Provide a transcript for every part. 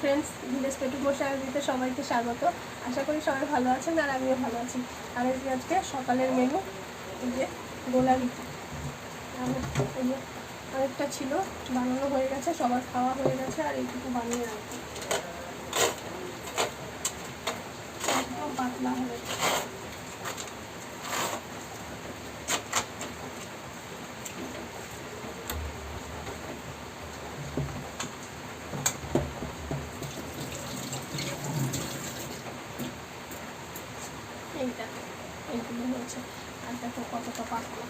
Friends village পেটু বসে দিতে সবাইকে স্বাগত। আশা করি সবাই ভালো আছেন আর আমিও ভালো আছি। আর আজকে সকালের মেনু এই যে গোলা রুটি আরেকটা ছিল, বানানো হয়ে গেছে, সবার খাওয়া হয়ে গেছে, আর এইটুকু বানিয়ে রাখব একদম পাতলা হবে এইটা এইগুলো হয়েছে আর দেখো কতটা পাতলা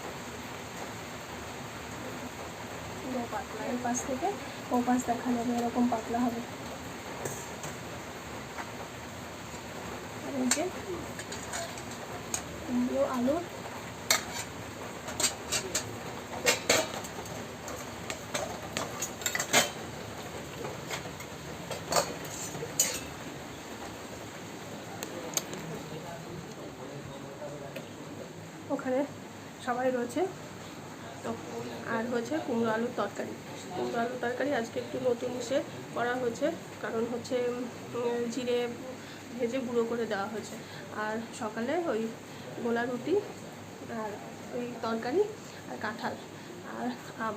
পুরো পাতলা এই পাশ থেকে ও পাশ দেখা যাবে এরকম পাতলা হবে আর এই যে কুমড়ো আলু ওখানে সবাই রয়েছে। তো আর হচ্ছে কুমড়ো আলুর তরকারি। কুমড়ো আলুর তরকারি আজকে একটু নতুন এসে করা হয়েছে, কারণ হচ্ছে জিরে ভেজে গুঁড়ো করে দেওয়া হয়েছে। আর সকালে ওই গোলা রুটি আর ওই তরকারি আর কাঁঠাল আর আম।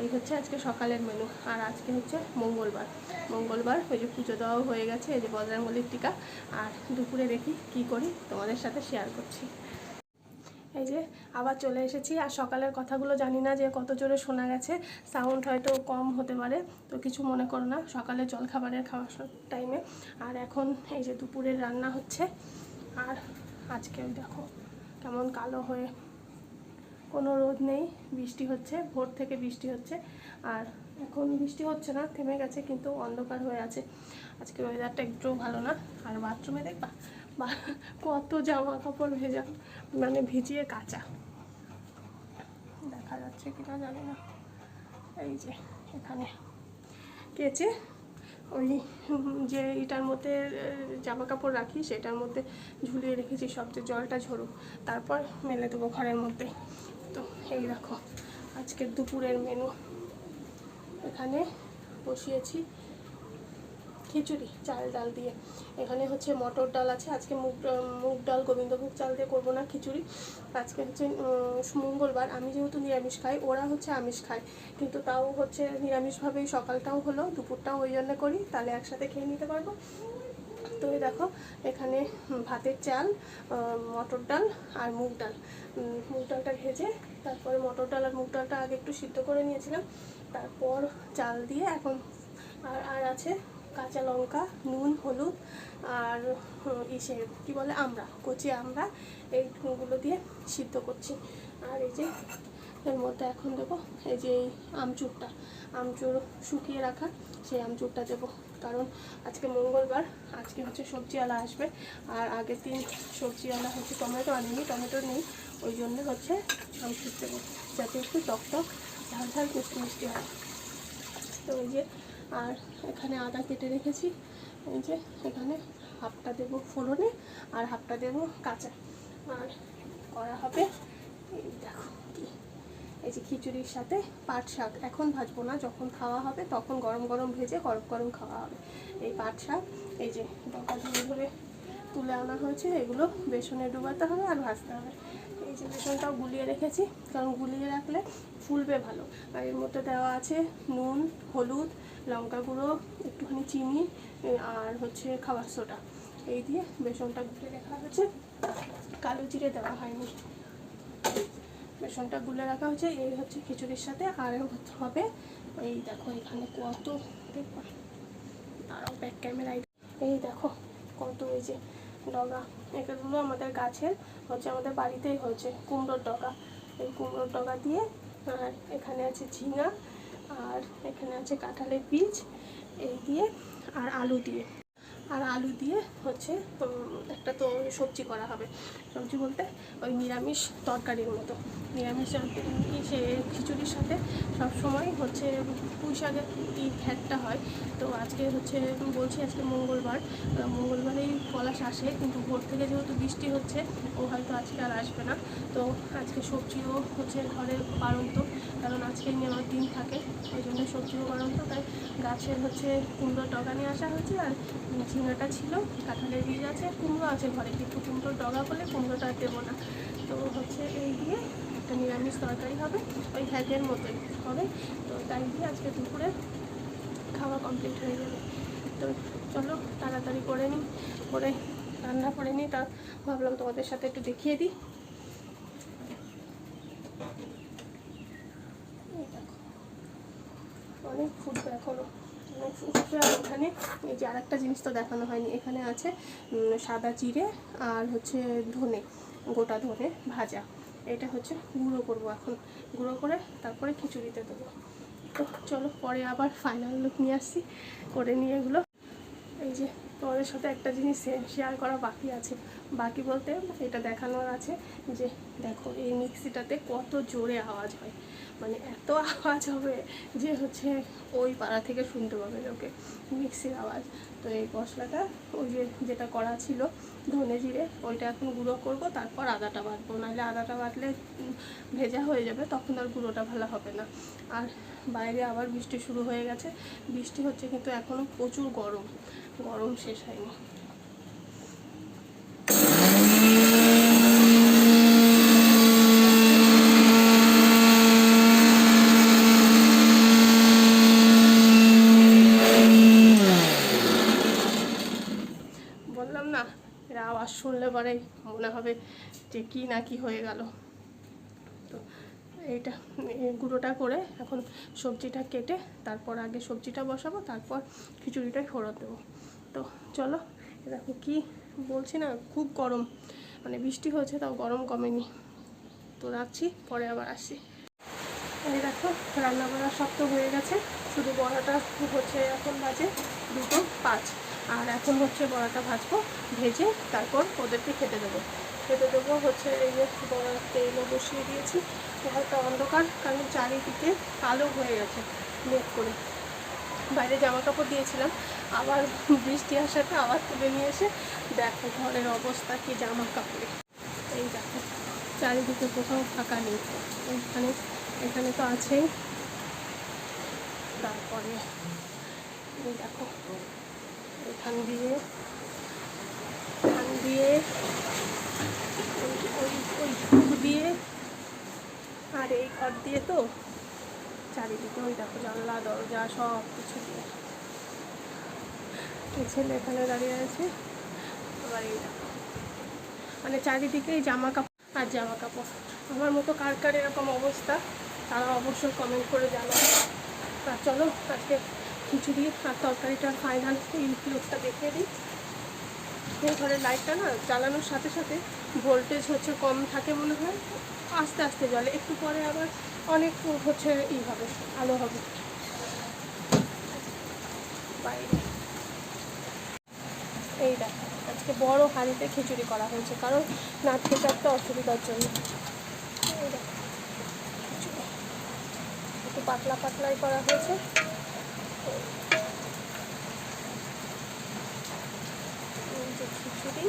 এই হচ্ছে আজকে সকালের মেনু আর আজকে হচ্ছে মঙ্গলবার। মঙ্গলবার ওই যে পুজো দেওয়াও হয়ে গেছে, এই যে বজরাঙ্গলির টিকা। আর দুপুরে দেখি কি করি, তোমাদের সাথে শেয়ার করছি। এই যে, আবার চলে এসেছি। আর সকালের কথাগুলো জানি না যে কত জোরে শোনা গেছে। সাউন্ড হয়তো কম হতে পারে, তো কিছু মনে করো না। সকালে জলখাবারের খাওয়ার টাইমে আর এখন এই যে দুপুরের রান্না হচ্ছে। আর আজকে দেখো, কেমন কালো হয়ে কোনো রোদ নেই। বৃষ্টি হচ্ছে, ভোর থেকে বৃষ্টি হচ্ছে। আর এখন বৃষ্টি হচ্ছে না, থেমে গেছে, কিন্তু অন্ধকার হয়ে আছে। আজকে ওয়েদারটা একটুও ভালো না। আর বাথরুমে দেখবা? কত জামা কাপড় ভেজা মানে ভিজিয়ে কাঁচা। দেখা যাচ্ছে কিনা জানি না। এই যে, এখানে। কেচে ওই যে এটার মধ্যে জামা কাপড় রাখি, সেটার মধ্যে ঝুলিয়ে রেখেছি সবচেয়ে জলটা ঝরুক, তারপর মেলে দেবো ঘরের মধ্যে। তো এই দেখো, আজকের দুপুরের মেনু এখানে বসিয়েছি। খিচুড়ি, চাল ডাল দিয়ে। এখানে হচ্ছে মটর ডাল আছে। আজকে মুগ মুগ ডাল, গোবিন্দভোগ চাল দিয়ে করব না খিচুড়ি। আজকে হচ্ছে মঙ্গলবার। আমি যেহেতু নিরামিষ খাই, ওরা হচ্ছে আমিষ খায়। কিন্তু তাও হচ্ছে নিরামিষভাবেই সকালটাও হলো, দুপুরটাও ওই জন্য করি। তাহলে একসাথে খেয়ে নিতে পারব। তো এই দেখো, এখানে ভাতের চাল মটর ডাল আর মুগ ডাল। মুগ ডালটা ভেজে তারপরে মটর ডাল আর মুগ ডালটা আগে একটু সিদ্ধ করে নিয়েছিলাম। তারপর চাল দিয়ে এখন আর আর আছে কাঁচা লঙ্কা, নুন, হলুদ আর ইসে, কি বলে আমরা, কচি আমরা এইগুলো দিয়ে সিদ্ধ করছি। আর এই যে এর মধ্যে এখন দেবো এই যে এই আমচুরটা। আমচুর শুকিয়ে রাখা, সেই আমচুরটা দেবো। কারণ আজকে মঙ্গলবার, আজকে হচ্ছে সবজিওয়ালা আসবে। আর আগের দিন সবজিওয়ালা হচ্ছে টমেটো আনেনি, টমেটো নেই, ওই জন্য হচ্ছে আমচুর দেবো। যাতে একটু টক টক ঝাল ঝাল মিষ্টি মিষ্টি হয়। তো এই যে আর এখানে আদা কেটে রেখেছি। এই যে এখানে হাফটা দেবো ফোড়নে আর হাফটা দেবো কাঁচা। আর করা হবে এই দেখো কি। এই যে খিচুড়ির সাথে পাট শাক। এখন ভাজবো না, যখন খাওয়া হবে তখন গরম গরম ভেজে গরম গরম খাওয়া হবে। এই পাট শাক, এই যে ডকা ধরে ধরে তুলে আনা হয়েছে, এগুলো বেসনে ডুবাতে হবে আর ভাজতে হবে। এই বেসনটাও গুলিয়ে রেখেছি, কারণ গুলিয়ে রাখলে ফুলবে ভালো। আর এর মধ্যে দেওয়া আছে নুন, হলুদ, লঙ্কা গুঁড়ো, একটুখানি চিনি আর হচ্ছে খাবার সোডা। এই দিয়ে বেসনটা গুলে রাখা হয়েছে। কালো জিরে দেওয়া হয়নি। বেসনটা গুলে রাখা হয়েছে, এই হচ্ছে খিচুড়ির সাথে। আর হবে, এই দেখো এখানে কত তারাও ব্যাক ক্যামেরায় এই দেখো কত এই যে ডগা। এগুলো আমাদের গাছের, হচ্ছে আমাদের বাড়িতেই হয়েছে, কুমড়োর ডগা। এই কুমড়োর ডগা দিয়ে, আর এখানে আছে ঝিঙা, আর এখানে আছে কাঁঠালের বীজ, এই দিয়ে, আর আলু দিয়ে। আর আলু দিয়ে হচ্ছে একটা তো সবজি করা হবে। সবজি বলতে ওই নিরামিষ তরকারির মতো। নিরামিষ সে খিচুড়ির সাথে সব সময় হচ্ছে পুঁই শাকের এই ঘ্যাটটা হয়। তো আজকে হচ্ছে বলছি আজকে মঙ্গলবার। মঙ্গলবারেই পলাশ আসে কিন্তু ভোর থেকে যেহেতু বৃষ্টি হচ্ছে, ও হয়তো আজকে আর আসবে না। তো আজকে সবজিও হচ্ছে ঘরের বাড়ন্ত কারণ আজকে নেওয়ার দিন থাকে, ওই জন্য সবজিও বাড়ন্ত তাই গাছের হচ্ছে কুমড়ো ডগা নিয়ে আসা হয়েছে আর ঝিঙাটা ছিল, কাঁঠালের বীজ আছে, কুমড়ো আছে ঘরে, কিন্তু কুমড়ো ডগা বলে কুমড়োটা দেবো না। তো হচ্ছে এই দিয়ে একটা নিরামিষ তরকারি হবে, ওই হ্যাগের মতোই হবে। তো তাই দিয়ে আজকে দুপুরে খাওয়া কমপ্লিট হয়ে যাবে তো চলো, তাড়াতাড়ি করে নিই, করে রান্না করে নিই, তা ভাবলাম তোমাদের সাথে একটু দেখিয়ে দিই। অনেক ফুটবে এখনও অনেক ফুটবে আর এখানে, এই যে আরেকটা জিনিস তো দেখানো হয়নি, এখানে আছে সাদা জিরে আর হচ্ছে ধনে, গোটা ধনে ভাজা। এটা হচ্ছে গুঁড়ো করব এখন, গুঁড়ো করে তারপরে খিচুড়িতে দেবো। তো চলো, পরে আবার ফাইনাল লুক নিয়ে আসছি, করে নিয়ে এগুলো। এই যে তোমাদের সাথে একটা জিনিস শেয়ার করা বাকি আছে। বাকি বলতে এটা দেখানোর আছে যে, দেখো এই মিক্সিটাতে কত জোরে আওয়াজ হয়। মানে এত আওয়াজ হবে যে হচ্ছে ওই পাড়া থেকে শুনতে পাবে লোকে মিক্সির আওয়াজ। তো এই মশলাটা ওই যে যেটা করা ছিল ধনে জিরে, ওইটা এখন গুঁড়ো করব, তারপর আদাটা বাটবো। নাহলে আদাটা বাটলে ভেজা হয়ে যাবে, তখন আর গুঁড়োটা ভালো হবে না। আর বাইরে আবার বৃষ্টি শুরু হয়ে গেছে। বৃষ্টি হচ্ছে কিন্তু এখনও প্রচুর গরম। গরম শেষ হয়নি। বললাম না, এরা আওয়াজ শুনলে পরে মনে হবে যে কি না কি হয়ে গেল। তো এইটা, এই গুঁড়োটা করে এখন সবজিটা কেটে তারপর আগে সবজিটা বসাবো, তারপর খিচুড়িটাই ফোড়ন দেবো। তো চলো, এ দেখো কি বলছি না, খুব গরম। মানে বৃষ্টি হয়েছে, তাও গরম কমেনি। তো রাখছি, পরে আবার আসছি। এই দেখো রান্না বান্না সব তো হয়ে গেছে। শুধু বড়াটা হচ্ছে এখন বাজে দুটো পাঁচ। আর এখন হচ্ছে বড়াটা ভাজবো, ভেজে তারপর ওদেরকে খেতে দেবো। খেতে দেবো হচ্ছে এই যে বড়া তেলও বসিয়ে দিয়েছি ঘরটা অন্ধকার কারণ চারিদিকে কালো হয়ে গেছে মেঘ করে। বাইরে জামা কাপড় দিয়েছিলাম, আবার বৃষ্টি আসাতে আবার তুলে নিয়ে এসে দেখো ঘরের অবস্থা কি জামা কাপড়ে এই দেখো, চারিদিকে কোথাও ফাঁকা নেই। এখানে এখানে তো আছেই। তারপরে, এই দেখো এখান দিয়ে দিয়ে, ওই দিয়ে। আর এই ঘর দিয়ে তো চারিদিকে ওই দেখো জানলা, দরজা, সব কিছু দিয়ে। ছেলে এখানে দাঁড়িয়ে আছে। আবার এই দেখো মানে চারিদিকেই জামা কাপড় আর জামা কাপড় আমার মতো কার কার এরকম অবস্থা, তারা অবশ্যই কমেন্ট করে জানাবে। আর চলো, আজকে খিচুড়ি আর তরকারিটার ফাইনাল লুকটা দেখিয়ে দিই। এই ঘরের লাইটটা না জ্বালানোর সাথে সাথে ভোল্টেজ হচ্ছে কম থাকে মনে হয়। আস্তে আস্তে জ্বলে। একটু পরে আবার অনেক হচ্ছে ই হবে, আলো হবে। এই দেখো, আজকে বড় হাঁড়িতে খিচুড়ি করা হয়েছে, কারণ নাচতে চাপতে অসুবিধার জন্য। এই একটু পাতলা পাতলাই করা হয়েছে। খিচুড়ি।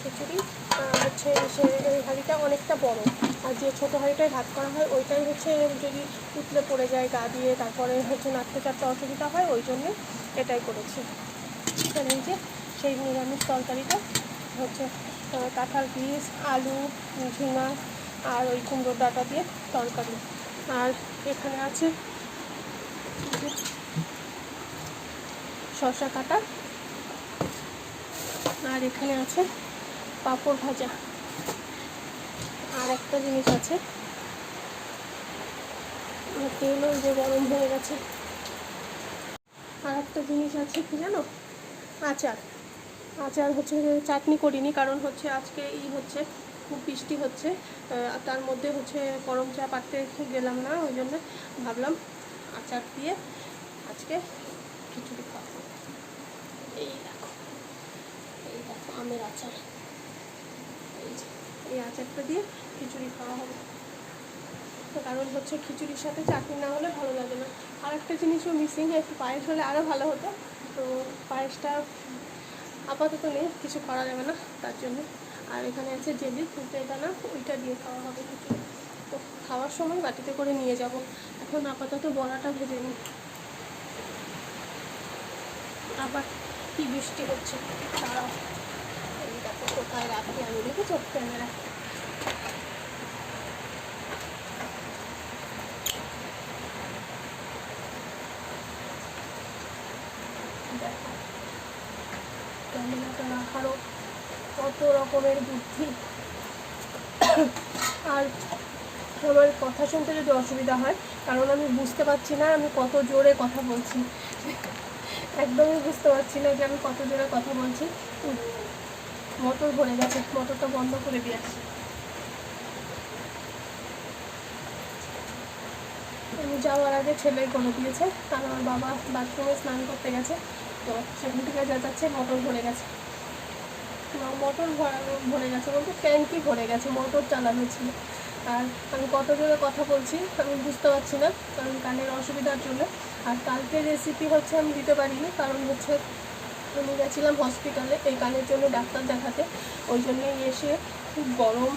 খিচুড়ি হচ্ছে সে হাঁড়িটা অনেকটা বড়। আর যে ছোটো হাঁড়িটায় ভাত করা হয়, ওইটাই হচ্ছে যদি উতলে পড়ে যায় গা দিয়ে, তারপরে হচ্ছে নাড়তে চাড়তে অসুবিধা হয়, ওই জন্যে এটাই করেছি। এই যে সেই নিরামিষ তরকারিটা, হচ্ছে কাঁঠাল বীজ আলু, ঝিঙা, আর ওই কুমড়োর ডাটা দিয়ে তরকারি। আর এখানে আছে শসা কাটা। আর এখানে আছে পাঁপড় ভাজা। আর একটা জিনিস আছে তেলও যে গরম হয়ে গেছে। আর একটা জিনিস আছে কি জানো? আচার। আচার হচ্ছে চাটনি করিনি, কারণ হচ্ছে আজকে ই হচ্ছে খুব বৃষ্টি হচ্ছে তার মধ্যে হচ্ছে গরম চা পাততে গেলাম না, ওই জন্য ভাবলাম আচার দিয়ে আজকে খিচুড়ি হবে। এই দেখো এই দেখো আমের আচার। এই যে, এই আচারটা দিয়ে খিচুড়ি খাওয়া হবে। তো কারণ হচ্ছে খিচুড়ির সাথে চাটনি না হলে ভালো লাগে না। আর একটা জিনিসও মিসিং একটু পায়েস হলে আরও ভালো হতো। তো পায়েসটা আপাতত নেই, কিছু করা যাবে না, তার জন্য। আর এখানে আছে জেলি কিন্তু এটা না, ওইটা দিয়ে খাওয়া হবে খিচুড়ি তো খাওয়ার সময় বাটিতে করে নিয়ে যাব। এখন আপাতত বড়াটা ভেজে নিই। আবার কি বৃষ্টি হচ্ছে? তারা এই দেখো, কোথায় রাখি আমি, দেখেছ? ক্যামেরা দেখো ক্যামেরাটা রাখারও কত রকমের বুদ্ধি। আর আমার কথা শুনতে যদি অসুবিধা হয়, কারণ আমি বুঝতে পারছি না আমি কত জোরে কথা বলছি। একদমই বুঝতে পারছি না যে আমি কত জোরে কথা বলছি। মোটর ভরে গেছে, মোটরটা বন্ধ করে দিয়ে আসি। আমি যাওয়ার আগে ছেলে করে দিয়েছে, কারণ আমার বাবা বাথরুমে স্নান করতে গেছে, তো সেখান থেকে যা যাচ্ছে, মোটর ভরে গেছে। মোটর ভরা গেছে। বলতে ট্যাঙ্কি ভরে গেছে মোটর চালানো ছিল। আর আমি কত জোরে কথা বলছি, আমি বুঝতে পারছি না, কারণ কানের অসুবিধার জন্য। আর কালকে রেসিপি হচ্ছে আমি দিতে পারিনি, কারণ হচ্ছে আমি গেছিলাম হসপিটালে এই কানের জন্য ডাক্তার দেখাতে। ওই জন্যই এসে খুব গরম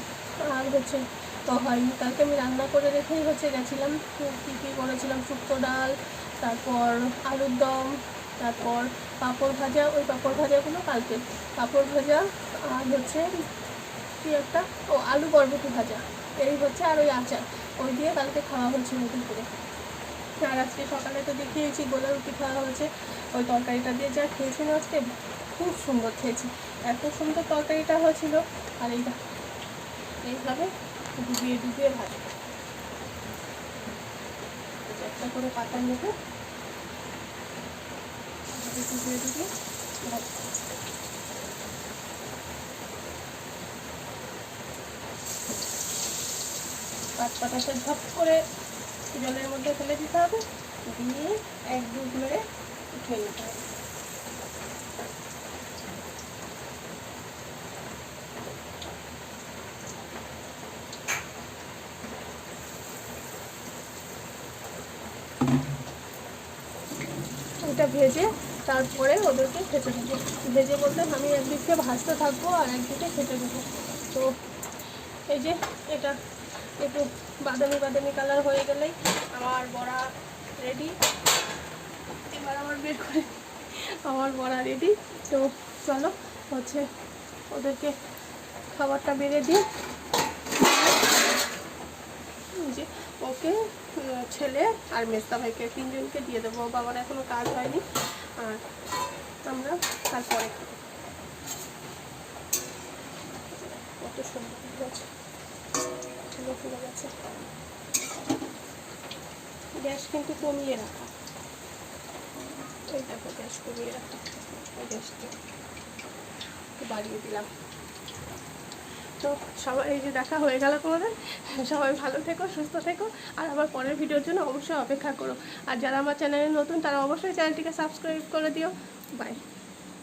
আর হচ্ছে তো হয়নি। কালকে আমি রান্না করে রেখেই হচ্ছে গেছিলাম, কী কী করেছিলাম, শুক্তো ডাল, তারপর আলুর দম তারপর পাঁপড় ভাজা, ওই পাঁপড় ভাজাগুলো কালকে। পাঁপড় ভাজা আর হচ্ছে কি একটা? ও, আলু বরবটি ভাজা। এই হচ্ছে আর ওই আচার। ওই দিয়ে কালকে খাওয়া হয়েছিল দুপুরে আর আজকে সকালে তো দেখিয়েছি, গোলা রুটি খাওয়া হয়েছে। ওই তরকারিটা দিয়ে যা খেয়েছিল আজকে, খুব সুন্দর খেয়েছি। এত সুন্দর তরকারিটা হয়েছিল। আর এইটা এইভাবে ডুবিয়ে ডুবিয়ে ভাজবো। একটা করে পাতা নেবে। ডুবিয়ে পাঁচ পাতাটা ঝপ করে জলের মধ্যে ফেলে দিতে হবে। দিয়ে এক ডুব মেরে উঠিয়ে নিতে হবে। এটা ভেজে তারপরে ওদেরকে খেতে দেবো। ভেজে বলতে আমি একদিকে ভাজতে থাকব আর একদিকে খেতে দেবো। তো এই যে এটা একটু বাদামি বাদামি কালার হয়ে গেলেই আমার বড়া রেডি এবার আমার বের করে আমার বড়া রেডি তো চলো হচ্ছে ওদেরকে খাবারটা বেড়ে দিই। যে ওকে, ছেলে আর মেস্তা ভাইকে, তিনজনকে দিয়ে দেবো। বাবার এখনও কাজ হয়নি। আর আমরা তারপরে খাব। কত সুন্দর আছে। ফুলে ফুলে গেছে গ্যাস কিন্তু কমিয়ে রাখা। এই দেখো, গ্যাস কমিয়ে রাখা। গ্যাসটা বাড়িয়ে দিলাম। তো সবাই এই যে দেখা হয়ে গেল তোমাদের, সবাই ভালো থেকো, সুস্থ থেকো, আর আমার পরের ভিডিওর জন্য অবশ্যই অপেক্ষা করো। আর যারা আমার চ্যানেলে নতুন, তারা অবশ্যই চ্যানেলটিকে সাবস্ক্রাইব করে দিও। বাই